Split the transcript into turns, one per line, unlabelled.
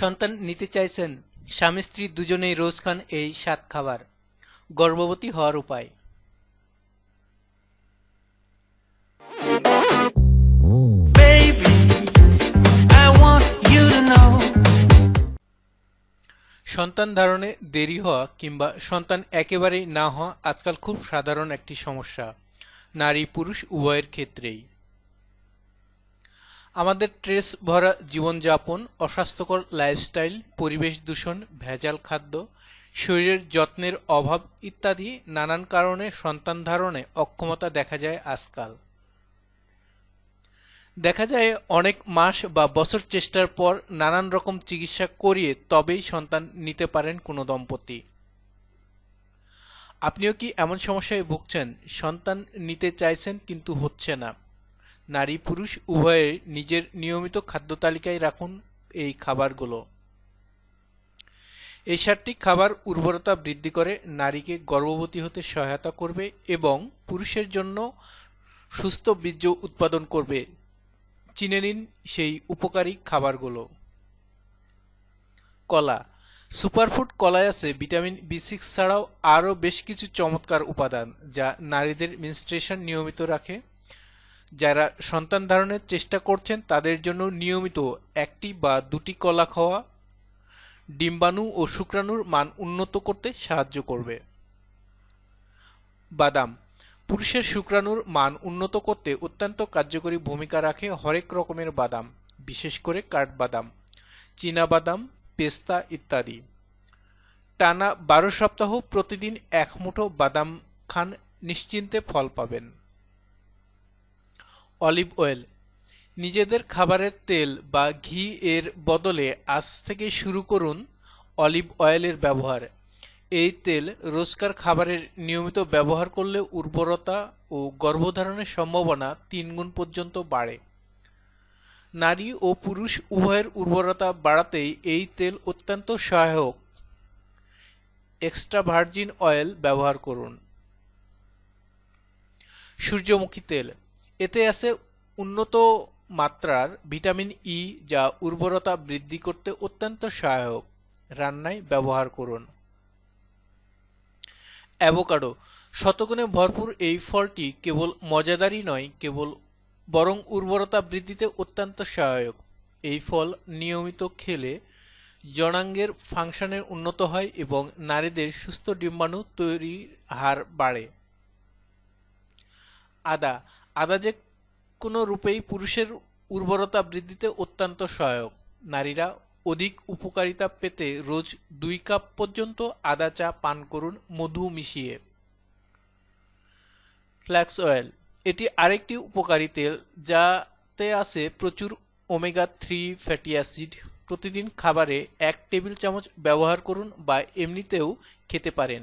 সন্তান নিতে চাইছেন স্বামী স্ত্রী দুজনেই রোজ খান এই সাত খাবার। গর্ভবতী হওয়ার উপায়. সন্তান ধারণে দেরি হওয়া কিংবা সন্তান একেবারেই না হওয়া আজকাল খুব সাধারণ একটি সমস্যা। নারী পুরুষ উভয়ের ক্ষেত্রেই। আমাদের ট্রেস ভরা জীবনযাপন, অস্বাস্থ্যকর লাইফস্টাইল পরিবেশ দূষণ, ভেজাল খাদ্য, শরীরের যত্নের অভাব ইত্যাদি নানান কারণে সন্তান ধারণে অক্ষমতা দেখা যায় আজকাল। দেখা যায় অনেক মাস বা বছর চেষ্টার পর নানান রকম চিকিৎসা করিয়ে তবেই সন্তান নিতে পারেন কোনো দম্পতি। আপনিও কি এমন সমস্যায় ভুগছেন? সন্তান নিতে চাইছেন কিন্তু হচ্ছে না। নারী পুরুষ উভয়ের নিজের নিয়মিত খাদ্য তালিকায় রাখুন এই খাবারগুলো। এই সাতটি খাবার উর্বরতা বৃদ্ধি করে নারীকে গর্ভবতী হতে সহায়তা করবে এবং পুরুষের জন্য সুস্থ বীর্য উৎপাদন করবে। চিনে নিন সেই উপকারী খাবারগুলো। কলা। সুপারফুড কলায় আছে ভিটামিন বি সিক্স ছাড়াও আরও বেশ কিছু চমৎকার উপাদান যা নারীদের মিনস্ট্রেশন নিয়মিত রাখে। যারা সন্তান ধারণের চেষ্টা করছেন, তাদের জন্য নিয়মিত একটি বা দুটি কলা খাওয়া ডিম্বাণু ও শুক্রাণুর মান উন্নত করতে সাহায্য করবে। বাদাম পুরুষের শুক্রাণুর মান উন্নত করতে অত্যন্ত কার্যকরী ভূমিকা রাখে হরেক রকমের বাদাম, বিশেষ করে কাঠবাদাম বাদাম পেস্তা ইত্যাদি। টানা বারো সপ্তাহ প্রতিদিন এক মুঠো বাদাম খান নিশ্চিন্তে ফল পাবেন। Olive oil. নিজেদের খাবারের তেল বা ঘি এর বদলে আজ থেকে শুরু করুন অলিভ অয়েলের ব্যবহার। এই তেল রোজকার খাবারের নিয়মিত ব্যবহার করলে উর্বরতা ও গর্ভধারণের সম্ভাবনা তিনগুণ পর্যন্ত বাড়ে। নারী ও পুরুষ উভয়ের উর্বরতা বাড়াতেই এই তেল অত্যন্ত সহায়ক। এক্সট্রা ভার্জিন অয়েল ব্যবহার করুন। সূর্যমুখী তেল। এতে আছে উন্নত মাত্রার ভিটামিন ই যা উর্বরতা বৃদ্ধি করতে অত্যন্ত সহায়ক। রান্নায় ব্যবহার করুন। অ্যাভোকাডো শতগুণে ভরপুর এই ফলটি কেবল মজাদারই নয়, কেবল বরং উর্বরতা বৃদ্ধিতে অত্যন্ত সহায়ক। এই ফল নিয়মিত খেলে জনাঙ্গের ফাংশনের উন্নত হয় এবং নারীদের সুস্থ ডিম্বাণু তৈরির হার বাড়ে। আদা আদা যে কোনো রূপেই পুরুষের উর্বরতা বৃদ্ধিতে অত্যন্ত সহায়ক। নারীরা অধিক উপকারিতা পেতে রোজ দুই কাপ পর্যন্ত আদা চা পান করুন মধু মিশিয়ে। Flax oil. এটি আরেকটি উপকারী তেল যাতে আছে প্রচুর ওমেগা থ্রি ফ্যাটি অ্যাসিড। প্রতিদিন খাবারে এক টেবিল চামচ ব্যবহার করুন বা এমনিতেও খেতে পারেন।